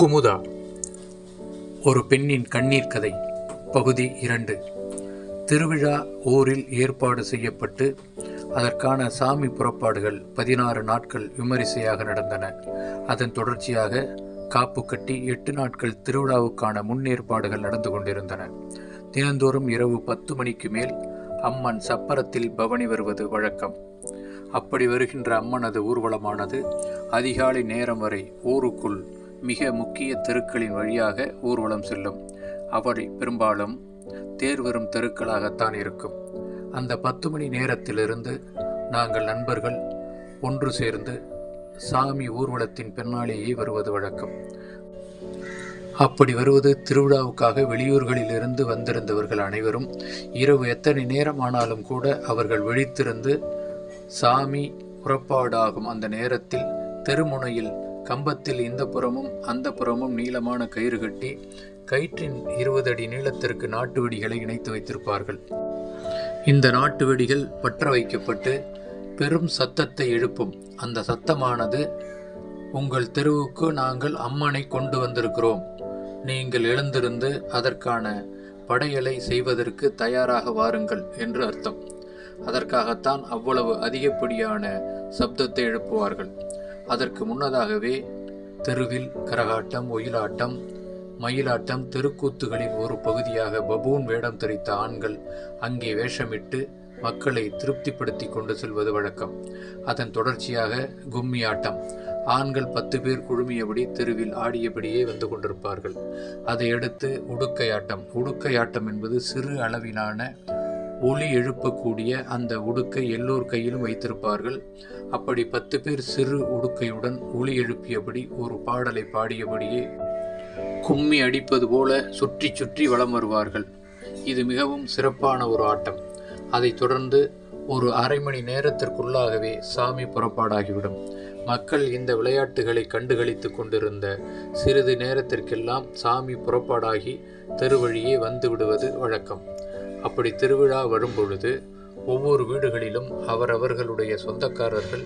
குமுதா ஒரு பெண்ணின் கண்ணீர் கதை பகுதி இரண்டு. திருவிழா ஊரில் ஏற்பாடு செய்யப்பட்டு அதற்கான சாமி புறப்பாடுகள் பதினாறு நாட்கள் விமரிசையாக நடந்தன. அதன் தொடர்ச்சியாக காப்பு கட்டி எட்டு நாட்கள் திருவிழாவுக்கான முன்னேற்பாடுகள் நடந்து கொண்டிருந்தன. தினந்தோறும் இரவு பத்து மணிக்கு மேல் அம்மன் சப்பரத்தில் பவனி வருவது வழக்கம். அப்படி வருகின்ற அம்மனது ஊர்வலமானது அதிகாலை நேரம் வரை ஊருக்குள் மிக முக்கிய தெருக்களின் வழியாக ஊர்வலம் செல்லும். அவை பெரும்பாலும் தேர் வரும் தெருக்களாகத்தான் இருக்கும். அந்த பத்து மணி நேரத்திலிருந்து நாங்கள் நண்பர்கள் ஒன்று சேர்ந்து சாமி ஊர்வலத்தின் பின்னாலேயே வருவது வழக்கம். அப்படி வருவது திருவிழாவுக்காக வெளியூர்களிலிருந்து வந்திருந்தவர்கள் அனைவரும் இரவு எத்தனை நேரம் ஆனாலும் கூட அவர்கள் விழித்திருந்து சாமி புறப்பாடாகும் அந்த நேரத்தில் தெருமுனையில் கம்பத்தில் இந்த புறமும் அந்த புறமும் நீளமான கயிறு கட்டி கயிற்றின் இருபது அடி நீளத்திற்கு நாட்டு வெடிகளை இணைத்து வைத்திருப்பார்கள். இந்த நாட்டு வெடிகள் பற்ற வைக்கப்பட்டு பெரும் சத்தத்தை எழுப்பும். அந்த சத்தமானது உங்கள் தெருவுக்கு நாங்கள் அம்மனை கொண்டு வந்திருக்கிறோம். நீங்கள் எழுந்திருந்து அதற்கான படையலை செய்வதற்கு தயாராக வாருங்கள் என்று அர்த்தம். அதற்காகத்தான் அவ்வளவு அதிகப்படியான சப்தத்தை எழுப்புவார்கள். அதற்கு முன்னதாகவே தெருவில் கரகாட்டம் ஒயிலாட்டம் மயிலாட்டம் தெருக்கூத்துகளின் ஒரு பகுதியாக பபூன் வேடம் தரித்த ஆண்கள் அங்கே வேஷமிட்டு மக்களை திருப்திப்படுத்தி கொண்டு செல்வது வழக்கம். அதன் தொடர்ச்சியாக கும்மி ஆட்டம் ஆண்கள் பத்து பேர் குழுமியபடி தெருவில் ஆடியபடியே வந்து கொண்டிருப்பார்கள். அதையடுத்து உடுக்கையாட்டம். உடுக்கையாட்டம் என்பது சிறு அளவிலான ஒளி எழுப்பக்கூடிய அந்த உடுக்கை எல்லோர் கையிலும் வைத்திருப்பார்கள். அப்படி பத்து பேர் சிறு உடுக்கையுடன் ஒளி எழுப்பியபடி ஒரு பாடலை பாடியபடியே கும்மி அடிப்பது போல சுற்றி சுற்றி வலம் வருவார்கள். இது மிகவும் சிறப்பான ஒரு ஆட்டம். அதைத் தொடர்ந்து ஒரு அரை மணி நேரத்திற்குள்ளாகவே சாமி புறப்பாடாகிவிடும். மக்கள் இந்த விளையாட்டுகளை கண்டுகளித்துக் கொண்டிருந்த சிறிது நேரத்திற்கெல்லாம் சாமி புறப்பாடாகி தெருவழியே வந்து விடுவது வழக்கம். அப்படி திருவிழா வரும்பொழுது ஒவ்வொரு வீடுகளிலும் அவரவர்களுடைய சொந்தக்காரர்கள்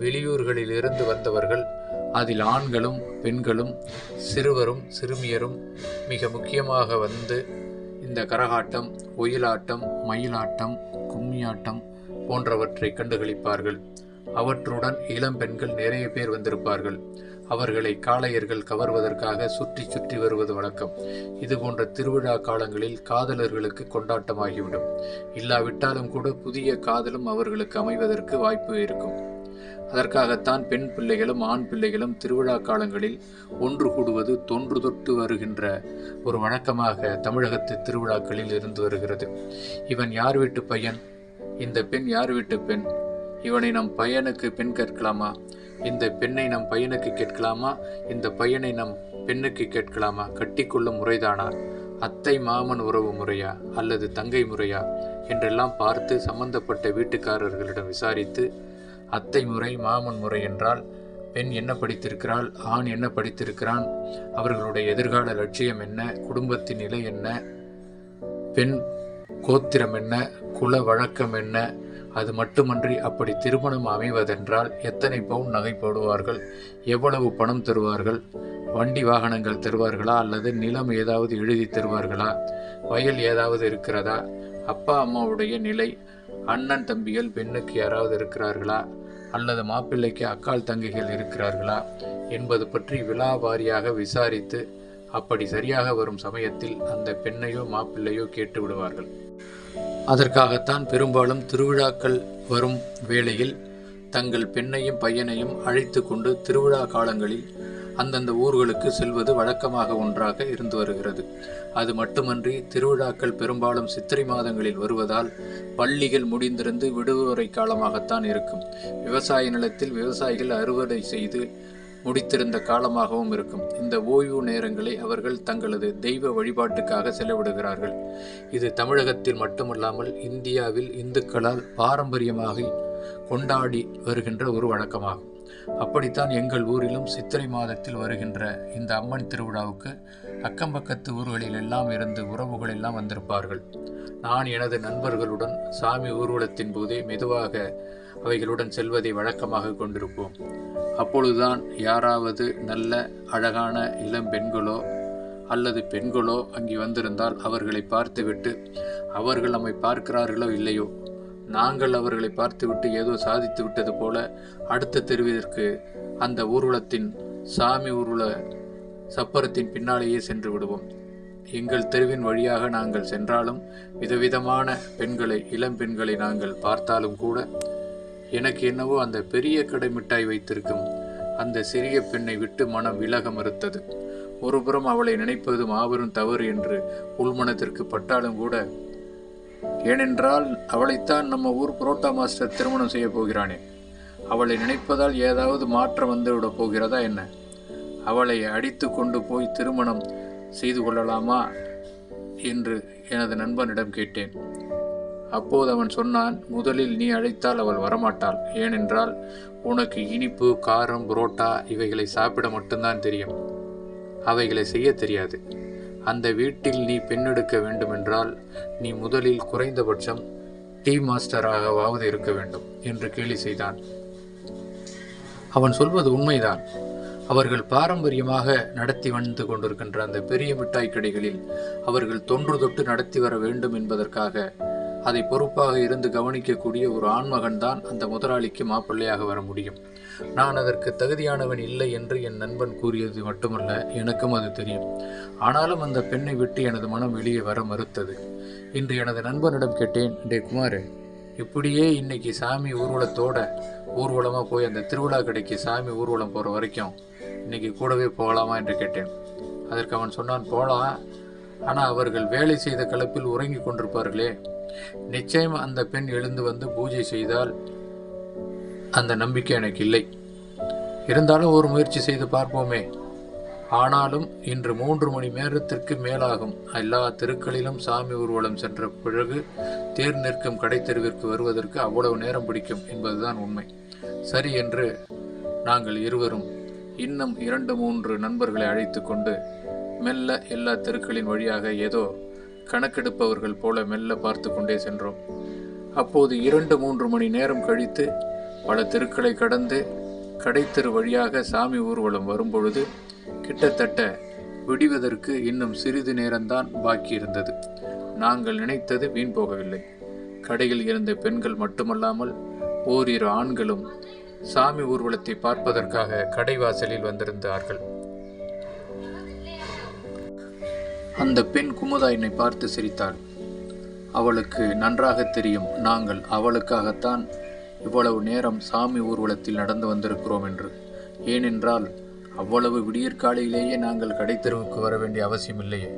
வெளியூர்களிலிருந்து வந்தவர்கள் அதில் ஆண்களும் பெண்களும் சிறுவரும் சிறுமியரும் மிக முக்கியமாக வந்து இந்த கரகாட்டம் ஒயிலாட்டம் மயிலாட்டம் கும்மியாட்டம் போன்றவற்றை கண்டுகளிப்பார்கள். அவற்றுடன் இளம் பெண்கள் நிறைய பேர் வந்திருப்பார்கள். அவர்களை காளையர்கள் கவர்வதற்காக சுற்றி சுற்றி வருவது வழக்கம். இது போன்ற திருவிழா காலங்களில் காதலர்களுக்கு கொண்டாட்டமாகிவிடும். இல்லாவிட்டாலும் கூட புதிய காதலும் அவர்களுக்கு அமைவதற்கு வாய்ப்பு இருக்கும். அதற்காகத்தான் பெண் பிள்ளைகளும் ஆண் பிள்ளைகளும் திருவிழா காலங்களில் ஒன்று கூடுவது தொன்று தொட்டு வருகின்ற ஒரு வழக்கமாக தமிழகத்து திருவிழாக்களில் இருந்து வருகிறது. இவன் யார் வீட்டு பையன்? இந்த பெண் யார் வீட்டு பெண்? இவனை நம் பையனுக்கு பெண் கற்கலாமா? இந்த பெண்ணை நம் பையனுக்கு கேட்கலாமா? இந்த பையனை நம் பெண்ணுக்கு கேட்கலாமா? கட்டிக்கொள்ளும் முறைதானா? அத்தை மாமன் உறவு முறையா? அல்லது தங்கை முறையா? என்றெல்லாம் பார்த்து சம்பந்தப்பட்ட வீட்டுக்காரர்களிடம் விசாரித்து அத்தை முறை மாமன் முறை என்றால் பெண் என்ன படித்திருக்கிறாள்? ஆண் என்ன படித்திருக்கிறான்? அவர்களுடைய எதிர்கால லட்சியம் என்ன? குடும்பத்தின் நிலை என்ன? பெண் கோத்திரம் என்ன? குல வழக்கம் என்ன? அது மட்டுமன்றி அப்படி திருமணம் அமைவதென்றால் எத்தனை பவுன் நகை போடுவார்கள்? எவ்வளவு பணம் தருவார்கள்? வண்டி வாகனங்கள் தருவார்களா? அல்லது நிலம் ஏதாவது எழுதி தருவார்களா? வயல் ஏதாவது இருக்கிறதா? அப்பா அம்மாவுடைய நிலை? அண்ணன் தம்பிகள் பெண்ணுக்கு யாராவது இருக்கிறார்களா? அல்லது மாப்பிள்ளைக்கு அக்கால் தங்கைகள் இருக்கிறார்களா? என்பது பற்றி விலாவாரியாக விசாரித்து அப்படி சரியாக வரும் சமயத்தில் அந்த பெண்ணையோ மாப்பிள்ளையோ கேட்டு விடுவார்கள் அதற்காகத்தான் பெரும்பாலும் திருவிழாக்கள் வரும் வேளையில் தங்கள் பெண்ணையும் பையனையும் அழைத்து கொண்டு திருவிழா காலங்களில் அந்தந்த ஊர்களுக்கு செல்வது வழக்கமாக ஒன்றாக இருந்து வருகிறது. அது மட்டுமன்றி திருவிழாக்கள் பெரும்பாலும் சித்திரை மாதங்களில் வருவதால் பள்ளிகள் முடிந்திருந்து விடுமுறை காலமாகத்தான் இருக்கும். விவசாய நிலத்தில் விவசாயிகள் அறுவடை செய்து முடித்திருந்த காலமாகவும் இருக்கும். இந்த ஓய்வு நேரங்களை அவர்கள் தங்களது தெய்வ வழிபாட்டுக்காக செலவிடுகிறார்கள். இது தமிழகத்தில் மட்டுமல்லாமல் இந்தியாவில் இந்துக்களால் பாரம்பரியமாக கொண்டாடி வருகின்ற ஒரு வழக்கமாகும். அப்படித்தான் எங்கள் ஊரிலும் சித்திரை மாதத்தில் வருகின்ற இந்த அம்மன் திருவிழாவுக்கு அக்கம்பக்கத்து ஊர்களில் எல்லாம் இருந்து உறவுகள் எல்லாம் வந்திருப்பார்கள். நான் எனது நண்பர்களுடன் சாமி ஊர்வலத்தின் போதே மெதுவாக அவைகளுடன் செல்வதை வழக்கமாக கொண்டிருப்போம். அப்பொழுதுதான் யாராவது நல்ல அழகான இளம் பெண்களோ அல்லது பெண்களோ அங்கே வந்திருந்தால் அவர்களை பார்த்துவிட்டு அவர்கள் நம்மை பார்க்கிறார்களோ இல்லையோ நாங்கள் அவர்களை பார்த்துவிட்டு ஏதோ சாதித்து விட்டது போல அடுத்த தெருவிற்கு அந்த ஊர்வலத்தின் சாமி ஊர்வல சப்பரத்தின் பின்னாலேயே சென்று விடுவோம். எங்கள் தெருவின் வழியாக நாங்கள் சென்றாலும் விதவிதமான பெண்களை இளம் பெண்களை நாங்கள் பார்த்தாலும் கூட எனக்கு என்னவோ அந்த பெரிய கடை மிட்டாய் வைத்திருக்கும் அந்த சிறிய பெண்ணை விட்டு மனம் விலக மறுத்தது. ஒருபுறம் அவளை நினைப்பது மாபெரும் தவறு என்று உள்மனத்திற்கு பட்டாலும் கூட ஏனென்றால் அவளைத்தான் நம்ம ஊர் புரோட்டா மாஸ்டர் திருமணம் செய்ய போகிறானே. அவளை நினைப்பதால் ஏதாவது மாற்றம் வந்துவிடப் போகிறதா என்ன? அவளை அடித்து கொண்டு போய் திருமணம் செய்து கொள்ளலாமா என்று எனது நண்பனிடம் கேட்டேன். அப்போது அவன் சொன்னான் முதலில் நீ அழைத்தால் அவள் வரமாட்டாள். ஏனென்றால் உனக்கு இனிப்பு காரம் புரோட்டா இவைகளை சாப்பிட மட்டும்தான் தெரியும். அவைகளை செய்ய தெரியாது. அந்த வீட்டில் நீ பெண்ணெடுக்க வேண்டுமென்றால் நீ முதலில் குறைந்தபட்சம் டீ மாஸ்டராகவாவது இருக்க வேண்டும் என்று கேலி செய்தான். அவன் சொல்வது உண்மைதான். அவர்கள் பாரம்பரியமாக நடத்தி வந்து கொண்டிருக்கின்ற அந்த பெரிய மிட்டாய் கடைகளில் அவர்கள் தொன்று தொட்டு நடத்தி வர வேண்டும் என்பதற்காக அதை பொறுப்பாக இருந்து கவனிக்கக்கூடிய ஒரு ஆண்மகன் தான் அந்த முதலாளிக்கு மாப்பிள்ளையாக வர முடியும். நான் அதற்கு தகுதியானவன் இல்லை என்று என் நண்பன் கூறியது மட்டுமல்ல எனக்கும் அது தெரியும். ஆனாலும் அந்த பெண்ணை விட்டு எனது மனம் வெளியே வர மறுத்தது. இன்று எனது நண்பனிடம் கேட்டேன் டே குமார் இப்படியே இன்னைக்கு சாமி ஊர்வலத்தோட ஊர்வலமாக போய் அந்த திருவிழா கடைக்கு சாமி ஊர்வலம் போகிற வரைக்கும் இன்னைக்கு கூடவே போகலாமா? என்று கேட்டேன். அதற்கு அவன் சொன்னான் போகலாம் ஆனால் அவர்கள் வேலை செய்த கலப்பில் உறங்கி கொண்டிருப்பார்களே. நிச்சயம் அந்த பெண் எழுந்து வந்து பூஜை செய்தால் அந்த நம்பிக்கை எனக்கு இல்லை. இருந்தாலும் ஒரு முயற்சி செய்து பார்ப்போமே. ஆனாலும் இன்று மூன்று மணி நேரத்திற்கு மேலாகும். எல்லா தெருக்களிலும் சாமி ஊர்வலம் சென்ற பிறகு தேர் நிற்கும் கடை தெருவிற்கு வருவதற்கு அவ்வளவு நேரம் பிடிக்கும் என்பதுதான் உண்மை. சரி என்று நாங்கள் இருவரும் இன்னும் இரண்டு மூன்று நண்பர்களை அழைத்து கொண்டு மெல்ல எல்லா தெருக்களின் வழியாக ஏதோ கணக்கெடுப்பவர்கள் போல மெல்ல பார்த்து கொண்டே சென்றோம். அப்போது இரண்டு மூன்று மணி நேரம் கழித்து பல தெருக்களை கடந்து கடைத்தெரு வழியாக சாமி ஊர்வலம் வரும்பொழுது கிட்டத்தட்ட விடிவதற்கு இன்னும் சிறிது நேரம்தான் பாக்கி இருந்தது. நாங்கள் நினைத்தது வீண் போகவில்லை. கடையில் இருந்த பெண்கள் மட்டுமல்லாமல் ஓரிரு ஆண்களும் சாமி ஊர்வலத்தை பார்ப்பதற்காக கடைவாசலில் வந்திருந்தார்கள். அந்த பெண் குமுதா என்னை பார்த்து சிரித்தாள். அவளுக்கு நன்றாக தெரியும். நாங்கள் அவளுக்காகத்தான் இவ்வளவு நேரம் சாமி ஊர்வலத்தில் நடந்து வந்திருக்கிறோம் என்று. ஏனென்றால் அவ்வளவு விடியற்காலையிலேயே நாங்கள் கடைத்தெருவுக்கு வர வேண்டிய அவசியமில்லையே.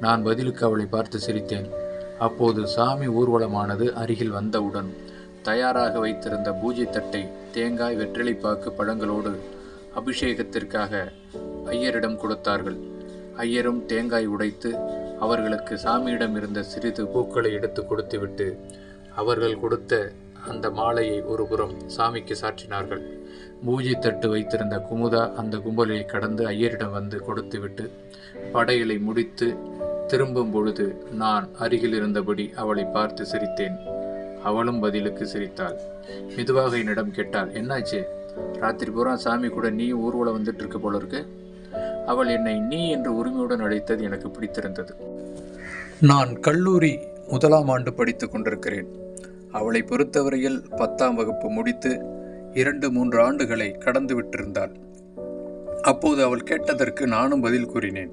நான் பதிலுக்கு அவளை பார்த்து சிரித்தேன். அப்போது சாமி ஊர்வலமானது அருகில் வந்தவுடன் தயாராக வைத்திருந்த பூஜை தட்டை தேங்காய் வெற்றிலைப்பாக்கு பழங்களோடு அபிஷேகத்திற்காக ஐயரிடம் கொடுத்தார்கள். ஐயரும் தேங்காய் உடைத்து அவர்களுக்கு சாமியிடம் இருந்த சிறிது பூக்களை எடுத்து கொடுத்துவிட்டு அவர்கள் கொடுத்த அந்த மாலையை ஒரு புறம் சாமிக்கு சாற்றினார்கள். பூஜை தட்டு வைத்திருந்த குமுதா அந்த கும்பலை கடந்து ஐயரிடம் வந்து கொடுத்துவிட்டு படையலை முடித்து திரும்பும் பொழுது நான் அருகில் இருந்தபடி அவளை பார்த்து சிரித்தேன். அவளும் பதிலுக்கு சிரித்தாள். மெதுவாக என்னிடம் கேட்டாள் என்னாச்சு? ராத்திரி பூரா சாமி கூட நீ ஊர்வலம் வந்துட்டு இருக்க போல இருக்கு அவள் என்னை நீ என்று உரிமையுடன் அழைத்தது எனக்கு பிடித்திருந்தது. நான் கல்லூரி முதலாம் ஆண்டு படித்துக் கொண்டிருக்கிறேன். அவளை பொறுத்தவரையில் பத்தாம் வகுப்பு முடித்து இரண்டு மூன்று ஆண்டுகளை கடந்து விட்டிருந்தாள். அப்போது அவள் கேட்டதற்கு நானும் பதில் கூறினேன்.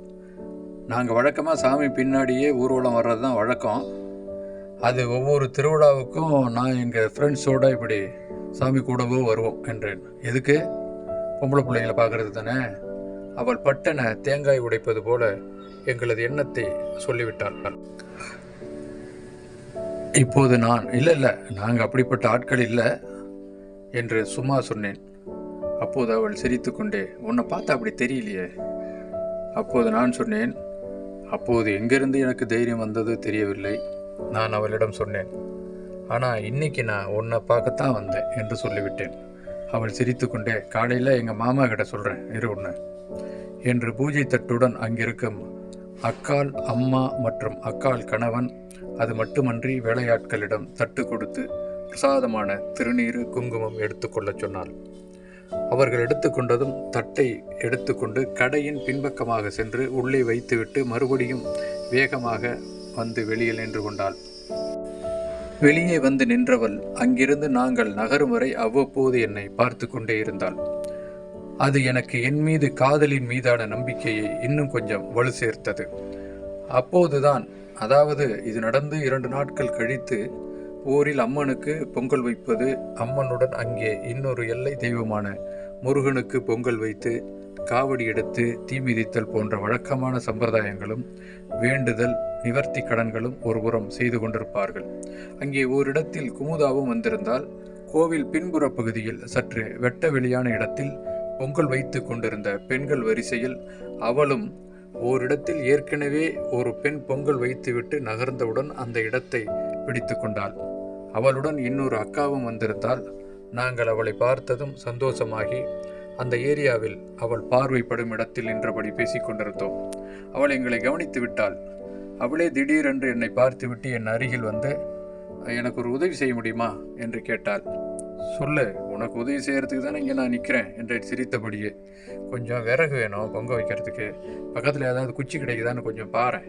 நாங்கள் வழக்கமாக சாமி பின்னாடியே ஊர்வலம் வர்றது தான் வழக்கம். அது ஒவ்வொரு திருவிழாவுக்கும் நான் எங்கள் ஃப்ரெண்ட்ஸோட இப்படி சாமி கூடவோ வருவோம் என்றேன். எதுக்கு? பொம்பளை பிள்ளைங்களை பார்க்கறது தானே? அவள் பட்டன தேங்காய் உடைப்பது போல எங்களது எண்ணத்தை சொல்லிவிட்டார்கள் இப்போது நான் இல்லை இல்லை நாங்கள் அப்படிப்பட்ட ஆட்கள் இல்லை என்று சும்மா சொன்னேன். அப்போது அவள் சிரித்துக்கொண்டே உன்னை பார்த்தா அப்படி தெரியலையே. அப்போது நான் சொன்னேன் அப்போது எங்கிருந்து எனக்கு தைரியம் வந்தது தெரியவில்லை நான் அவளிடம் சொன்னேன். ஆனால் இன்னைக்கு நான் உன்னை பார்க்கத்தான் வந்தேன் என்று சொல்லிவிட்டேன். அவள் சிரித்துக்கொண்டே காலையில் எங்கள் மாமா கிட்ட சொல்கிறேன் இரு ஒன்று என்று பூஜை தட்டுடன் அங்கிருக்கும் அக்கால் அம்மா மற்றும் அக்கால் கணவன் அது மட்டுமன்றி வேலையாட்களிடம் தட்டு கொடுத்து பிரசாதமான திருநீறு குங்குமம் எடுத்துக்கொள்ளச் சொன்னாள். அவர்கள் எடுத்துக்கொண்டதும் தட்டை எடுத்துக்கொண்டு கடையின் பின்பக்கமாக சென்று உள்ளே வைத்துவிட்டு மறுபடியும் வேகமாக வந்து வெளியில் நின்று கொண்டாள். வெளியே வந்து நின்றவள் அங்கிருந்து நாங்கள் நகரும் வரை அவ்வப்போது என்னை பார்த்து கொண்டே இருந்தாள். அது எனக்கு என் மீது காதலின் மீதான நம்பிக்கையை இன்னும் கொஞ்சம் வலு சேர்த்தது அப்போதுதான் அதாவது இது நடந்து இரண்டு நாட்கள் கழித்து ஊரில் அம்மனுக்கு பொங்கல் வைப்பது அம்மனுடன் அங்கே இன்னொரு எல்லை தெய்வமான முருகனுக்கு பொங்கல் வைத்து காவடி எடுத்து தீ மிதித்தல் போன்ற வழக்கமான சம்பிரதாயங்களும் வேண்டுதல் நிவர்த்தி கடன்களும் ஒருபுறம் செய்து கொண்டிருப்பார்கள். அங்கே ஓரிடத்தில் குமுதாவும் வந்திருந்தால் கோவில் பின்புற பகுதியில் சற்று வெட்ட வெளியான இடத்தில் பொங்கல் வைத்து கொண்டிருந்த பெண்கள் வரிசையில் அவளும் ஓரிடத்தில் ஏற்கனவே ஒரு பெண் பொங்கல் வைத்துவிட்டு நகர்ந்தவுடன் அந்த இடத்தை பிடித்து கொண்டாள். அவளுடன் இன்னொரு அக்காவும் வந்திருந்தால் நாங்கள் அவளை பார்த்ததும் சந்தோஷமாகி அந்த ஏரியாவில் அவள் பார்வைப்படும் இடத்தில் நின்றபடி பேசிக்கொண்டிருந்தோம் அவள் எங்களை கவனித்து விட்டாள். அவளே திடீரென்று என்னை பார்த்துவிட்டு என் அருகில் வந்து எனக்கு ஒரு உதவி செய்ய முடியுமா? என்று கேட்டாள். சொல்லு உனக்கு உதவி செய்கிறதுக்கு தானே இங்கே நான் நிற்கிறேன் என்று சிரித்தபடியே. கொஞ்சம் விறகு வேணும் பொங்க வைக்கிறதுக்கு. பக்கத்தில் ஏதாவது குச்சி கிடைக்குதான்னு கொஞ்சம் பாரு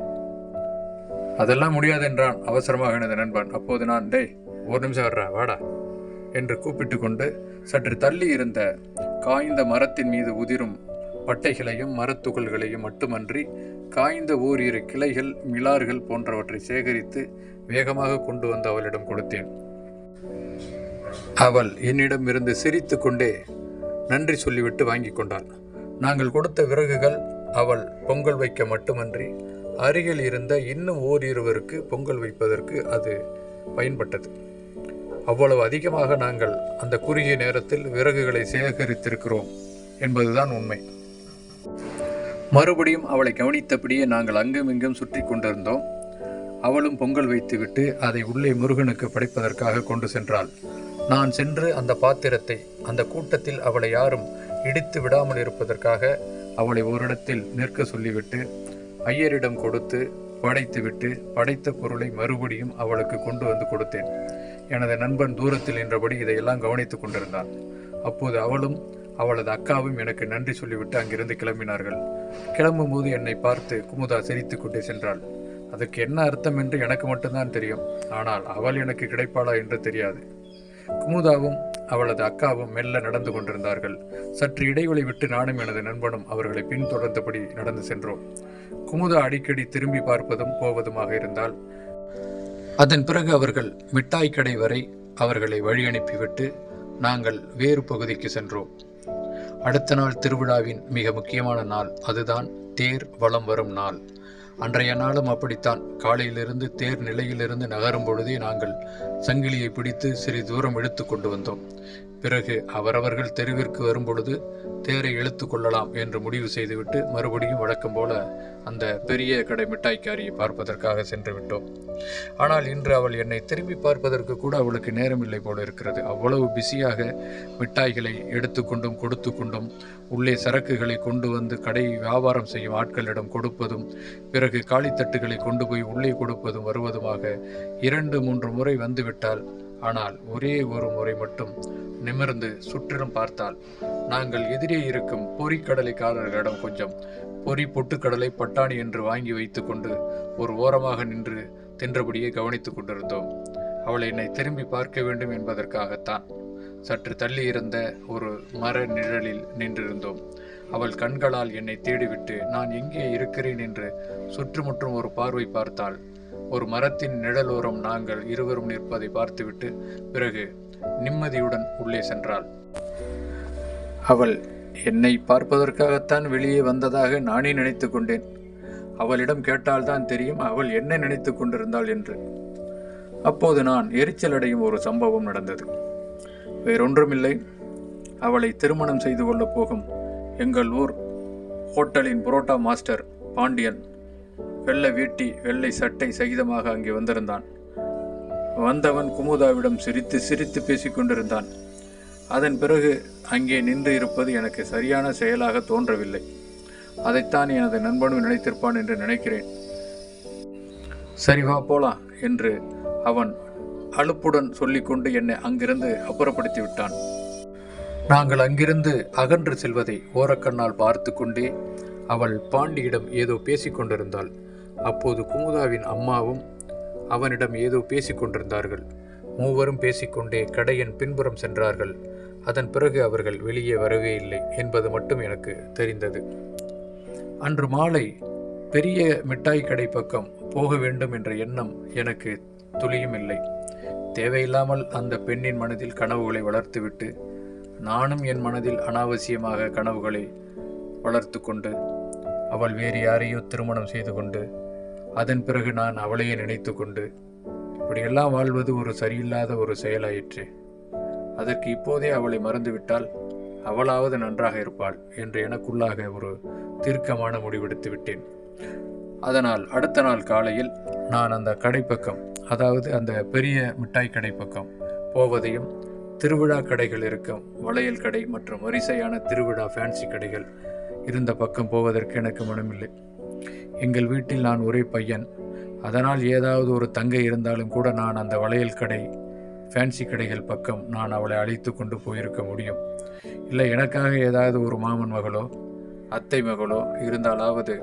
அதெல்லாம் முடியாது என்றான் அவசரமாக எனது நண்பன். அப்போது நான் டேய் ஒரு நிமிஷம் வர்றேன் வாடா என்று கூப்பிட்டு கொண்டு சற்று தள்ளி இருந்த காய்ந்த மரத்தின் மீது உதிரும் பட்டைகளையும் மரத்துகள்களையும் மட்டுமன்றி காய்ந்த ஓரிரு கிளைகள் மிலார்கள் போன்றவற்றை சேகரித்து வேகமாக கொண்டு வந்து அவளிடம் கொடுத்தேன். அவள் என்னிடம் இருந்து சிரித்து கொண்டே நன்றி சொல்லிவிட்டு வாங்கி கொண்டாள். நாங்கள் கொடுத்த விறகுகள் அவள் பொங்கல் வைக்க மட்டுமன்றி அருகில் இருந்த இன்னும் ஓரிருவருக்கு பொங்கல் வைப்பதற்கு அது பயன்பட்டது. அவ்வளவு அதிகமாக நாங்கள் அந்த குறுகிய நேரத்தில் விறகுகளை சேகரித்திருக்கிறோம் என்பதுதான் உண்மை. மறுபடியும் அவளை கவனித்தபடியே நாங்கள் அங்கும் இங்கும் சுற்றி கொண்டிருந்தோம். அவளும் பொங்கல் வைத்துவிட்டு அதை உள்ளே முருகனுக்கு படைப்பதற்காக கொண்டு சென்றாள். நான் சென்று அந்த பாத்திரத்தை அந்த கூட்டத்தில் அவளை யாரும் இடித்து விடாமல் இருப்பதற்காக அவளை ஓரிடத்தில் நிற்க சொல்லிவிட்டு ஐயரிடம் கொடுத்து படைத்துவிட்டு படைத்த பொருளை மறுபடியும் அவளுக்கு கொண்டு வந்து கொடுத்தேன். எனது நண்பன் தூரத்தில் நின்றபடி இதையெல்லாம் கவனித்துக் கொண்டிருந்தான். அப்போது அவளும் அவளது அக்காவும் எனக்கு நன்றி சொல்லிவிட்டு அங்கிருந்து கிளம்பினார்கள். கிளம்பும் போது என்னை பார்த்து குமுதா சிரித்து கொண்டே சென்றாள். அதுக்கு என்ன அர்த்தம் என்று எனக்கு மட்டும்தான் தெரியும். ஆனால் அவள் எனக்கு கிடைப்பாளா என்று தெரியாது. குமுதாவும் அவளது அக்காவும் மெல்ல நடந்து கொண்டிருந்தார்கள். சற்று இடைவெளி விட்டு நானும் எனது நண்பனும் அவர்களை பின்தொடர்ந்தபடி நடந்து சென்றோம். குமுதா அடிக்கடி திரும்பி பார்ப்பதும் போவதுமாக இருந்தால் அதன் பிறகு அவர்கள் மிட்டாய் கடை வரை அவர்களை வழி அனுப்பிவிட்டு நாங்கள் வேறு பகுதிக்கு சென்றோம். அடுத்த நாள் திருவிழாவின் மிக முக்கியமான நாள் அதுதான் தேர் வலம் வரும் நாள். அன்றைய நாளும் அப்படித்தான். காலையிலிருந்து தேர் நிலையிலிருந்து நகரும் பொழுதே நாங்கள் சங்கிலியை பிடித்து சிறிது தூரம் இழுத்து கொண்டு வந்தோம். பிறகு அவரவர்கள் தெருவிற்கு வரும்பொழுது தேரை இழுத்து கொள்ளலாம் என்று முடிவு செய்துவிட்டு மறுபடியும் வழக்கம் போல அந்த பெரிய கடை மிட்டாய்க்காரியை பார்ப்பதற்காக சென்று விட்டோம். ஆனால் இன்று அவள் என்னை திரும்பி பார்ப்பதற்கு கூட அவளுக்கு நேரமில்லை போல இருக்கிறது. அவ்வளவு பிஸியாக மிட்டாய்களை எடுத்துக்கொண்டும் கொடுத்து கொண்டும் உள்ளே சரக்குகளை கொண்டு வந்து கடை வியாபாரம் செய்யும் ஆட்களிடம் கொடுப்பதும் பிறகு காலித்தட்டுகளை கொண்டு போய் உள்ளே கொடுப்பதும் வருவதுமாக இரண்டு மூன்று முறை வந்துவிட்டால் ஆனால் ஒரே ஒரு முறை மட்டும் நிமிர்ந்து சுற்றிலும் பார்த்தால் நாங்கள் எதிரே இருக்கும் பொறிக்கடலைக்காரர்களிடம் கொஞ்சம் பொறி பொட்டுக்கடலை பட்டாணி என்று வாங்கி வைத்துக்கொண்டு ஒரு ஓரமாக நின்று தின்றபடியே கவனித்துக் கொண்டிருந்தோம். அவள் என்னை திரும்பி பார்க்க வேண்டும் என்பதற்காகத்தான் சற்று தள்ளி இருந்த ஒரு மர நிழலில் நின்றிருந்தோம். அவள் கண்களால் என்னை தேடிவிட்டு நான் எங்கே இருக்கிறேன்? என்று சுற்றுமுற்றும் ஒரு பார்வை பார்த்தாள். ஒரு மரத்தின் நிழலோரம் நாங்கள் இருவரும் நிற்பதை பார்த்துவிட்டு பிறகு நிம்மதியுடன் உள்ளே சென்றாள். அவள் என்னை பார்ப்பதற்காகத்தான் வெளியே வந்ததாக நானே நினைத்து கொண்டேன். அவளிடம் கேட்டால்தான் தெரியும் அவள் என்ன நினைத்து கொண்டிருந்தாள் என்று. அப்போது நான் எரிச்சல் அடையும் ஒரு சம்பவம் நடந்தது. வேறொன்றுமில்லை. அவளை திருமணம் செய்து கொள்ளப் போகும் எங்கள் ஊர் ஹோட்டலின் புரோட்டா மாஸ்டர் பாண்டியன் வெள்ளை வீட்டி வெள்ளை சட்டை சகிதமாக அங்கே வந்திருந்தான். வந்தவன் குமுதாவிடம் சிரித்து சிரித்து பேசிக்கொண்டிருந்தான் அதன் பிறகு அங்கே நின்று இருப்பது எனக்கு சரியான செயலாக தோன்றவில்லை. அதைத்தான் எனது நண்பனும் நினைத்திருப்பான் என்று நினைக்கிறேன். சரி வா போலாம் என்று அவன் அலுப்புடன் சொல்லிக்கொண்டு என்னை அங்கிருந்து அப்புறப்படுத்தி விட்டான். நாங்கள் அங்கிருந்து அகன்று செல்வதை ஓரக்கண்ணால் பார்த்து கொண்டே அவள் பாண்டியிடம் ஏதோ பேசிக் கொண்டிருந்தாள். அப்போது குமுதாவின் அம்மாவும் அவனிடம் ஏதோ பேசிக்கொண்டிருந்தார்கள் மூவரும் பேசிக்கொண்டே கடையின் பின்புறம் சென்றார்கள். அதன் பிறகு அவர்கள் வெளியே வரவே இல்லை என்பது மட்டும் எனக்கு தெரிந்தது. அன்று மாலை பெரிய மிட்டாய் கடை பக்கம் போக வேண்டும் என்ற எண்ணம் எனக்கு துளியும் இல்லை. தேவையில்லாமல் அந்த பெண்ணின் மனதில் கனவுகளை வளர்த்துவிட்டு நானும் என் மனதில் அனாவசியமாக கனவுகளை வளர்த்து கொண்டு அவள் வேறு யாரையோ திருமணம் செய்து கொண்டு அதன் பிறகு நான் அவளையே நினைத்து கொண்டு இப்படியெல்லாம் வாழ்வது ஒரு சரியில்லாத ஒரு செயலாயிற்று. அதற்கு இப்போதே அவளை மறந்துவிட்டால் அவளாவது நன்றாக இருப்பாள் என்று எனக்குள்ளாக ஒரு தீர்க்கமான முடிவெடுத்து விட்டேன். அதனால் அடுத்த நாள் காலையில் நான் அந்த கடை பக்கம் அதாவது அந்த பெரிய மிட்டாய் கடை பக்கம் போவதையும் திருவிழா கடைகள் இருக்கும் வளையல் கடை மற்றும் வரிசையான திருவிழா ஃபேன்சி கடைகள் இருந்த பக்கம் போவதற்கு எனக்கு மனமில்லை. எங்கள் வீட்டில் நான் ஒரே பையன். அதனால் ஏதாவது ஒரு தங்கை இருந்தாலும் கூட நான் அந்த வளையல் கடை ஃபேன்சி கடைகள் பக்கம் நான் அவளை அழைத்து கொண்டு போயிருக்க முடியும். இல்லை எனக்காக ஏதாவது ஒரு மாமன் மகளோ அத்தை மகளோ இருந்தாலாவது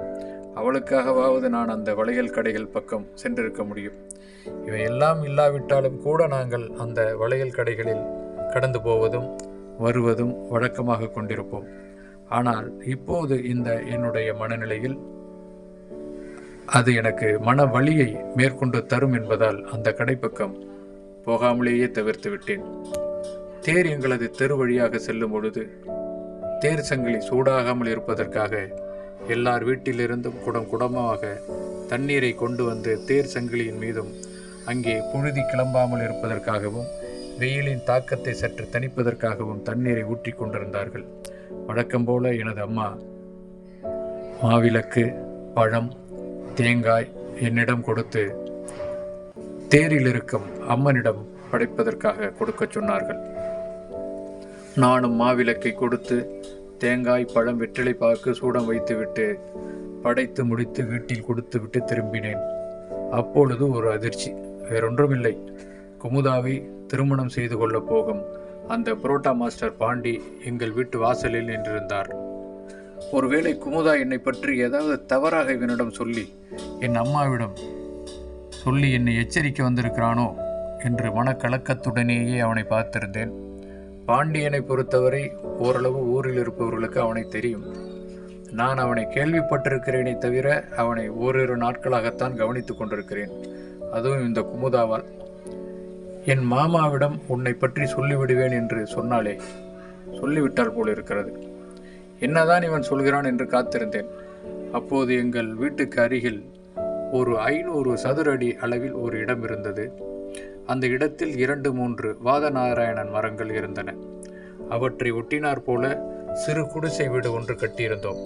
அவளுக்காகவாவது நான் அந்த வளையல் கடைகள் பக்கம் சென்றிருக்க முடியும். இவையெல்லாம் இல்லாவிட்டாலும் கூட நாங்கள் அந்த வளையல் கடைகளில் கடந்து போவதும் வருவதும் வழக்கமாக கொண்டிருப்போம். ஆனால் இப்போது இந்த என்னுடைய மனநிலையில் அது எனக்கு மன வழியை மேற்கொண்டு தரும் என்பதால் அந்த கடைப்பக்கம் போகாமலேயே தவிர்த்து விட்டேன். தேர் எங்களது தெரு வழியாக செல்லும் பொழுது தேர் சங்கிலி சூடாகாமல் இருப்பதற்காக எல்லார் வீட்டிலிருந்தும் குடம் குடமாக தண்ணீரை கொண்டு வந்து தேர் சங்கிலியின் மீதும் அங்கே புழுதி கிளம்பாமல் இருப்பதற்காகவும் வெயிலின் தாக்கத்தை சற்று தணிப்பதற்காகவும் தண்ணீரை ஊற்றி கொண்டிருந்தார்கள். வழக்கம் போல எனது அம்மா மாவிளக்கு பழம் தேங்காய் என்னிடம் கொடுத்து தேரில் இருக்கும் அம்மனிடம் படைப்பதற்காக கொடுக்கச் சொன்னார்கள். நானும் மாவிளக்கை கொடுத்து தேங்காய் பழம் வெற்றிலை பாக்கு சூடம் வைத்துவிட்டு படைத்து முடித்து வீட்டில் கொடுத்துவிட்டு திரும்பினேன். அப்பொழுது ஒரு அதிர்ச்சி. வேறொன்றுமில்லை. குமுதாவை திருமணம் செய்து கொள்ளப் போகும் அந்த புரோட்டா மாஸ்டர் பாண்டி எங்கள் வீட்டு வாசலில் நின்றிருந்தார். ஒருவேளை குமுதா என்னை பற்றி ஏதாவது தவறாக இவனிடம் சொல்லி என் அம்மாவிடம் சொல்லி என்னை எச்சரிக்க வந்திருக்கிறானோ என்று மனக்கலக்கத்துடனேயே அவனை பார்த்திருந்தேன். பாண்டியனை பொறுத்தவரை ஓரளவு ஊரில் இருப்பவர்களுக்கு அவனை தெரியும். நான் அவனை கேள்விப்பட்டிருக்கிறேனே தவிர அவனை ஓரிரு நாட்களாகத்தான் கவனித்துக் கொண்டிருக்கிறேன். அதுவும் இந்த குமுதாவால். என் மாமாவிடம் உன்னை பற்றி சொல்லிவிடுவேன் என்று சொன்னாலே சொல்லிவிட்டால் போல் இருக்கிறது என்னதான் இவன் சொல்கிறான் என்று காத்திருந்தேன். அப்போது எங்கள் வீட்டுக்கு அருகில் ஒரு ஐநூறு சதுர அடி அளவில் ஒரு இடம் இருந்தது. அந்த இடத்தில் இரண்டு மூன்று வாதநாராயணன் மரங்கள் இருந்தன. அவற்றை ஒட்டினார் போல சிறு குடிசை வீடு ஒன்று கட்டியிருந்தோம்.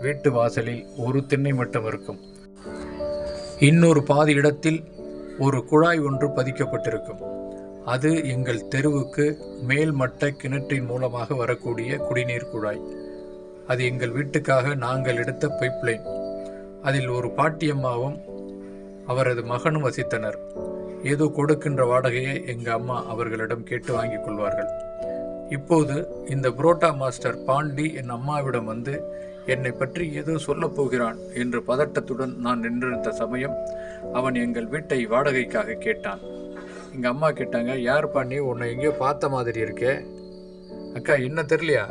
வீட்டு வாசலில் ஒரு திண்ணை மட்டும் இருக்கும். இன்னொரு பாதி இடத்தில் ஒரு குழாய் ஒன்று பதிக்கப்பட்டிருக்கும். அது எங்கள் தெருவுக்கு மேல்மட்ட கிணற்றின் மூலமாக வரக்கூடிய குடிநீர் குழாய். அது எங்கள் வீட்டுக்காக நாங்கள் எடுத்த பைப்லைன். அதில் ஒரு பாட்டியம்மாவும் அவரது மகனும் வசித்தனர். ஏதோ கொடுக்கின்ற வாடகையை எங்கள் அம்மா அவர்களிடம் கேட்டு வாங்கிக் கொள்வார்கள். இப்போது இந்த புரோட்டா மாஸ்டர் பாண்டி என் அம்மாவிடம் வந்து என்னை பற்றி ஏதோ சொல்லப் போகிறான் என்று பதட்டத்துடன் நான் நின்றிருந்த சமயம் அவன் எங்கள் வீட்டை வாடகைக்காக கேட்டான். எங்கள் அம்மா கேட்டாங்க யார் பாண்டி உன்னை எங்கேயோ பார்த்த மாதிரி இருக்கே? அக்கா என்ன தெரியலையா?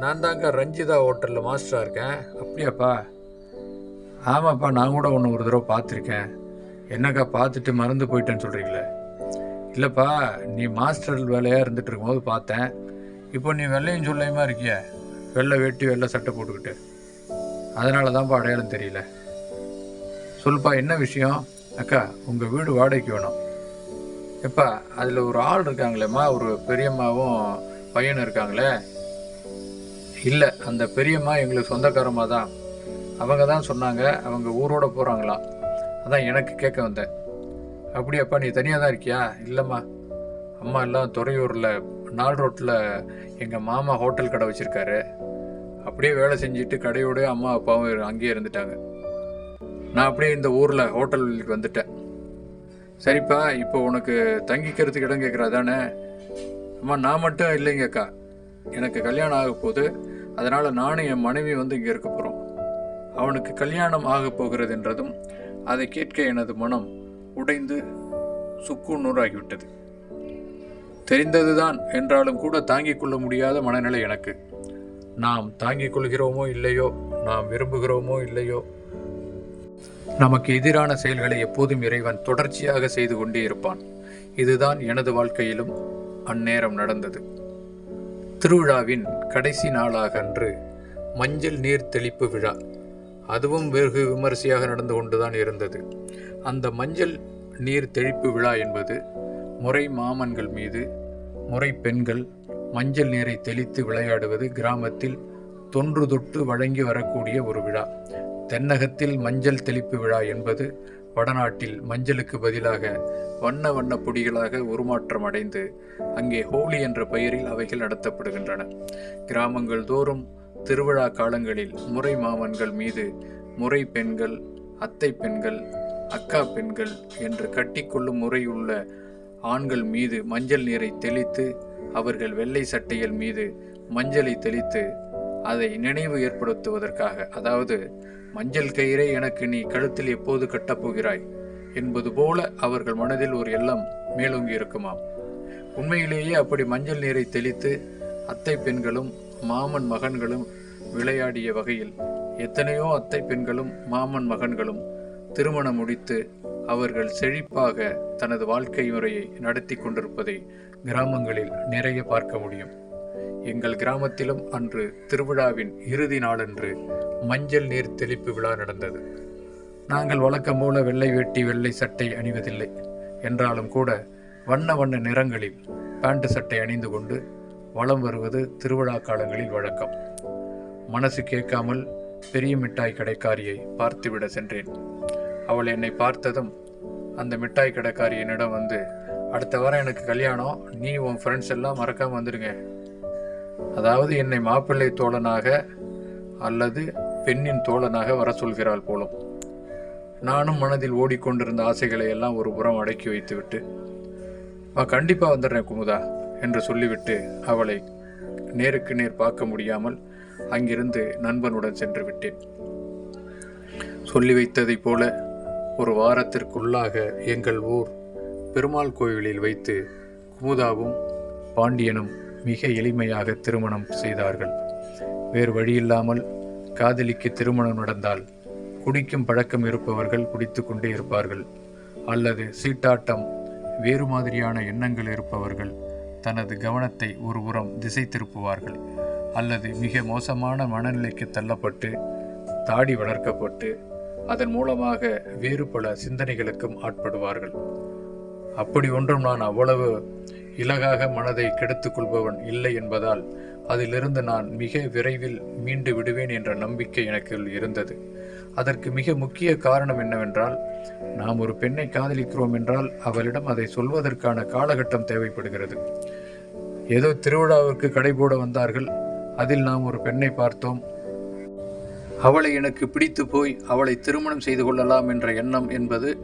நான் தாங்க ரஞ்சிதா ஹோட்டலில் மாஸ்டராக இருக்கேன். அப்படியாப்பா? ஆமாப்பா நான் கூட ஒன்று ஒரு தடவை பார்த்துருக்கேன். என்னக்கா பார்த்துட்டு மறந்து போயிட்டேன்னு சொல்கிறீங்களே இல்லைப்பா நீ மாஸ்டர் வேலையாக இருந்துகிட்டு இருக்கும்போது பார்த்தேன். இப்போ நீ வெள்ளையும் சொல்லையுமா இருக்கிய? வெள்ளை வெட்டி வெள்ளை சட்டை போட்டுக்கிட்டு. அதனால தான்ப்பா அடையாளம் தெரியல. சொல்லுப்பா என்ன விஷயம்? அக்கா உங்கள் வீடு வாடகைக்கு வேணும். எப்பா அதில் ஒரு ஆள் இருக்காங்களேம்மா ஒரு பெரியம்மாவும் பையனும் இருக்காங்களே? இல்லை அந்த பெரியம்மா எங்களுக்கு சொந்தக்காரமாக தான் அவங்க தான் சொன்னாங்க அவங்க ஊரோட போகிறாங்களாம் அதான் எனக்கு கேட்க வந்தேன் அப்படியாப்பா நீ தனியாக தான் இருக்கியா? இல்லைம்மா. அம்மா எல்லாம் துறையூரில் நாள் ரோட்டில் எங்கள் மாமா ஹோட்டல் கடை வச்சுருக்காரு. அப்படியே வேலை செஞ்சுட்டு கடையோடய அம்மா அப்பாவும் அங்கேயே இருந்துட்டாங்க. நான் அப்படியே இந்த ஊரில் ஹோட்டலுக்கு வந்துட்டேன். சரிப்பா இப்போ உனக்கு தங்கிக்கிறதுக்கு இடம் கேட்குறா தானே அம்மா நான் மட்டும் இல்லைங்கக்கா. எனக்கு கல்யாணம் ஆக போகுது. அதனால் நானும் என் மனைவி வந்து இங்கே இருக்க போகிறோம் அவனுக்கு கல்யாணம் ஆகப் போகிறது என்றதும் அதை கேட்க எனது மனம் உடைந்து சுக்கு நூறாகிவிட்டது தெரிந்ததுதான் என்றாலும் கூட தாங்கிக் கொள்ள முடியாத மனநிலை எனக்கு. நாம் தாங்கிக் கொள்கிறோமோ இல்லையோ நாம் விரும்புகிறோமோ இல்லையோ. நமக்கு எதிரான செயல்களை எப்போதும் இறைவன் தொடர்ச்சியாக செய்து கொண்டே இருப்பான். இதுதான் எனது வாழ்க்கையிலும் அந்நேரம் நடந்தது. திருவிழாவின் கடைசி நாளாக அன்று மஞ்சள் நீர் தெளிப்பு விழா. அதுவும் வெகு விமரிசையாக நடந்து கொண்டுதான் இருந்தது. அந்த மஞ்சள் நீர் தெளிப்பு விழா என்பது முறை மாமன்கள் மீது முறை பெண்கள் மஞ்சள் நீரை தெளித்து விளையாடுவது கிராமத்தில் தொன்று தொட்டு வழங்கி வரக்கூடிய ஒரு விழா. தென்னகத்தில் மஞ்சள் தெளிப்பு விழா என்பது வடநாட்டில் மஞ்சளுக்கு பதிலாக வண்ண வண்ண பொடிகளாக உருமாற்றம் அடைந்து அங்கே ஹோலி என்ற பெயரில் அவைகள் நடத்தப்படுகின்றன. கிராமங்கள் தோறும் திருவிழா காலங்களில் முறை மாமன்கள் மீது முறை பெண்கள் அத்தை பெண்கள் அக்கா பெண்கள் என்று கட்டிக்கொள்ளும் முறையுள்ள ஆண்கள் மீது மஞ்சள் நீரை தெளித்து அவர்கள் வெள்ளை சட்டைகள் மீது மஞ்சளை தெளித்து அதை நினைவு ஏற்படுத்துவதற்காக. அதாவது மஞ்சள் கயிறை எனக்கு நீ கழுத்தில் எப்போது கட்டப்போகிறாய் என்பது போல அவர்கள் மனதில் ஒரு எண்ணம் மேலோங்கி இருக்குமாம். உண்மையிலேயே அப்படி மஞ்சள் நீரை தெளித்து அத்தை பெண்களும் மாமன் மகன்களும் விளையாடிய வகையில் எத்தனையோ அத்தை பெண்களும் மாமன் மகன்களும் திருமணம் முடித்து அவர்கள் செழிப்பாக தனது வாழ்க்கை முறையை நடத்தி கொண்டிருப்பதை கிராமங்களில் நிறைய பார்க்க முடியும். எங்கள் கிராமத்திலும் அன்று திருவிழாவின் இறுதி நாளன்று மஞ்சள் நீர் தெளிப்பு விழா நடந்தது. நாங்கள் வழக்கம் போல வெள்ளை வேட்டி வெள்ளை சட்டை அணிவதில்லை. என்றாலும் கூட வண்ண வண்ண நிறங்களில் பேண்ட் சட்டை அணிந்து கொண்டு வளம் வருவது திருவிழா காலங்களில் வழக்கம். மனசு கேட்காமல் பெரிய மிட்டாய் கடைக்காரியை பார்த்துவிட சென்றேன். அவள் என்னை பார்த்ததும் அந்த மிட்டாய் கடைக்காரி என்னிடம் வந்து அடுத்த வாரம் எனக்கு கல்யாணம் நீ உன் ஃப்ரெண்ட்ஸ் எல்லாம் மறக்காமல் வந்துடுங்க அதாவது என்னை மாப்பிள்ளை தோழனாக அல்லது பெண்ணின் தோழனாக வர சொல்கிறாள் போலும். நானும் மனதில் ஓடிக்கொண்டிருந்த ஆசைகளை எல்லாம் ஒரு புறம் அடக்கி வைத்துவிட்டு நான் கண்டிப்பாக வந்துடுறேன் குமுதா என்று சொல்லிவிட்டு அவளை நேருக்கு நேர் பார்க்க முடியாமல் அங்கிருந்து நண்பனுடன் சென்று விட்டேன். சொல்லி வைத்ததைப் போல ஒரு வாரத்திற்குள்ளாக எங்கள் ஊர் பெருமாள் கோயிலில் வைத்து குமுதாவும் பாண்டியனும் மிக எளிமையாக திருமணம் செய்தார்கள். வேறு வழியில்லாமல் காதலிக்கு திருமணம் நடந்தால் குடிக்கும் பழக்கம் இருப்பவர்கள் குடித்து கொண்டே இருப்பார்கள். அல்லது சீட்டாட்டம் வேறு மாதிரியான எண்ணங்கள் இருப்பவர்கள் தனது கவனத்தை ஒரு உரம் திசை திருப்புவார்கள். அல்லது மிக மோசமான மனநிலைக்கு தள்ளப்பட்டு தாடி வளர்க்கப்பட்டு அதன் மூலமாக வேறு பல சிந்தனைகளுக்கும் ஆட்படுவார்கள். அப்படி ஒன்றும் நான் அவ்வளவு இலகாக மனதை கெடுத்துக் கொள்பவன் இல்லை என்பதால் அதிலிருந்து நான் மிக விரைவில் மீண்டு விடுவேன் என்ற நம்பிக்கை எனக்கு இருந்தது. அதற்கு மிக முக்கிய காரணம் என்னவென்றால் நாம் ஒரு பெண்ணை காதலிக்கிறோம் என்றால் அவளிடம் அதை சொல்வதற்கான காலகட்டம் தேவைப்படுகிறது. ஏதோ திருவிழாவிற்கு கடைபோட வந்தார்கள் அதில் நாம் ஒரு பெண்ணை பார்த்தோம். அவளை எனக்கு பிடித்து போய் அவளை திருமணம் செய்து கொள்ளலாம் என்ற எண்ணம் என்பது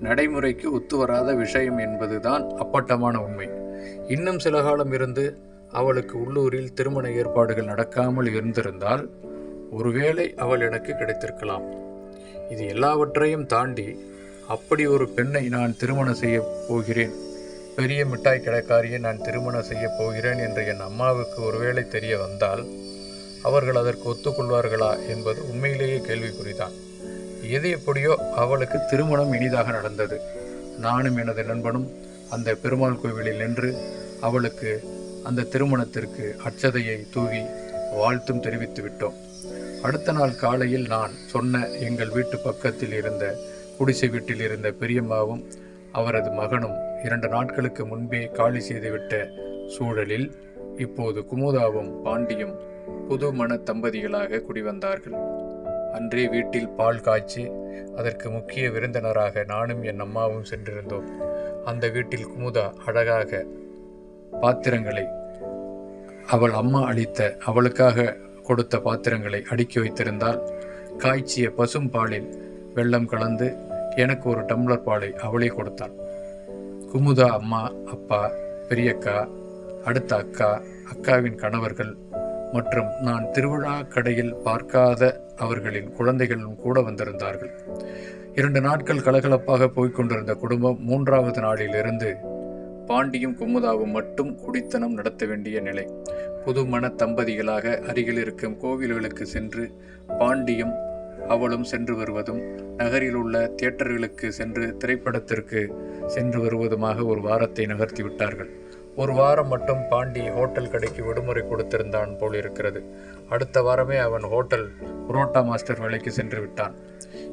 நடைமுறைக்கு ஒத்துவராத விஷயம் என்பதுதான் அப்பட்டமான உண்மை. இன்னும் சில காலம் இருந்து அவளுக்கு உள்ளூரில் திருமண ஏற்பாடுகள் நடக்காமல் இருந்திருந்தால் ஒருவேளை அவள் எனக்கு கிடைத்திருக்கலாம். இது எல்லாவற்றையும் தாண்டி அப்படி ஒரு பெண்ணை நான் திருமணம் செய்ய போகிறேன். பெரிய மிட்டாய் கடைக்காரியை நான் திருமணம் செய்ய போகிறேன் என்று என் அம்மாவுக்கு ஒருவேளை தெரிய வந்தால் அவர்கள் அதற்கு ஒத்துக்கொள்வார்களா என்பது உண்மையிலேயே கேள்விக்குறிதான். எது எப்படியோ அவளுக்கு திருமணம் இனிதாக நடந்தது. நானும் எனது நண்பனும் அந்த பெருமாள் கோவிலில் நின்று அவளுக்கு அந்த திருமணத்திற்கு அச்சதையை தூவி வாழ்த்தும் தெரிவித்து விட்டோம். அடுத்த நாள் காலையில் நான் சொன்ன எங்கள் வீட்டு பக்கத்தில் இருந்த குடிசை வீட்டில் இருந்த பெரியம்மாவும் அவரது மகனும் இரண்டு நாட்களுக்கு முன்பே காலி செய்துவிட்ட சூழலில் இப்போது குமுதாவும் பாண்டியும் புது மண தம்பதிகளாக குடிவந்தார்கள். அன்றே வீட்டில் பால் காய்ச்சி அதற்கு முக்கிய விருந்தினராக நானும் என் அம்மாவும் சென்றிருந்தோம். அந்த வீட்டில் குமுதா அழகாக பாத்திரங்களை அவள் அம்மா அளித்த அவளுக்காக கொடுத்த பாத்திரங்களை அடுக்கி வைத்திருந்தால் காய்ச்சிய பசும் பாலில் வெள்ளம் கலந்து எனக்கு ஒரு டம்ளர் பாலை அவளே கொடுத்தாள். குமுதா அம்மா அப்பா பெரியக்கா அடுத்த அக்கா அக்காவின் கணவர்கள் மற்றும் நான் திருவிழா கடையில் பார்க்காத அவர்களின் குழந்தைகளும் கூட வந்திருந்தார்கள். இரண்டு நாட்கள் கலகலப்பாக போய்கொண்டிருந்த குடும்பம் மூன்றாவது நாளிலிருந்து பாண்டியும் குமுதாவும் மட்டும் குடித்தனம் நடத்த வேண்டிய நிலை. புதுமண தம்பதிகளாக அருகில் இருக்கும் கோவில்களுக்கு சென்று பாண்டியும் அவளும் சென்று வருவதும் நகரில் உள்ள தியேட்டர்களுக்கு சென்று திரைப்படத்திற்கு சென்று வருவதுமாக ஒரு வாரத்தை நகர்த்தி விட்டார்கள். ஒரு வாரம் மட்டும் பாண்டி ஹோட்டல் கடைக்கு விடுமுறை கொடுத்திருந்தான் போல் இருக்கிறது அடுத்த வாரமே அவன் ஹோட்டல் புரோட்டா மாஸ்டர் வேலைக்கு சென்று விட்டான்.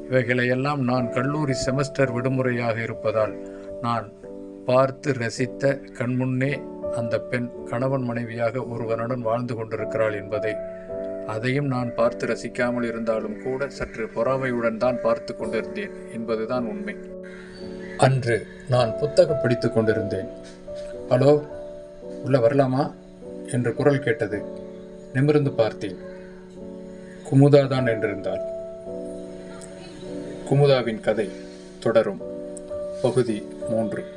இவைகளையெல்லாம் நான் கல்லூரி செமஸ்டர் விடுமுறையாக இருப்பதால் நான் பார்த்து ரசித்த கண்முன்னே அந்த பெண் கணவன் மனைவியாக ஒருவனுடன் வாழ்ந்து கொண்டிருக்கிறாள் என்பதை அதையும் நான் பார்த்து ரசிக்காமல் இருந்தாலும் கூட சற்று பொறாமையுடன் தான் பார்த்து கொண்டிருந்தேன் என்பதுதான் உண்மை. அன்று நான் புத்தகம் படித்து கொண்டிருந்தேன். ஹலோ உள்ள வரலாமா? என்று குரல் கேட்டது. நிமிர்ந்து பார்த்தேன். குமுதா தான் என்றிருந்தாள். குமுதாவின் கதை தொடரும் பகுதி மூன்று.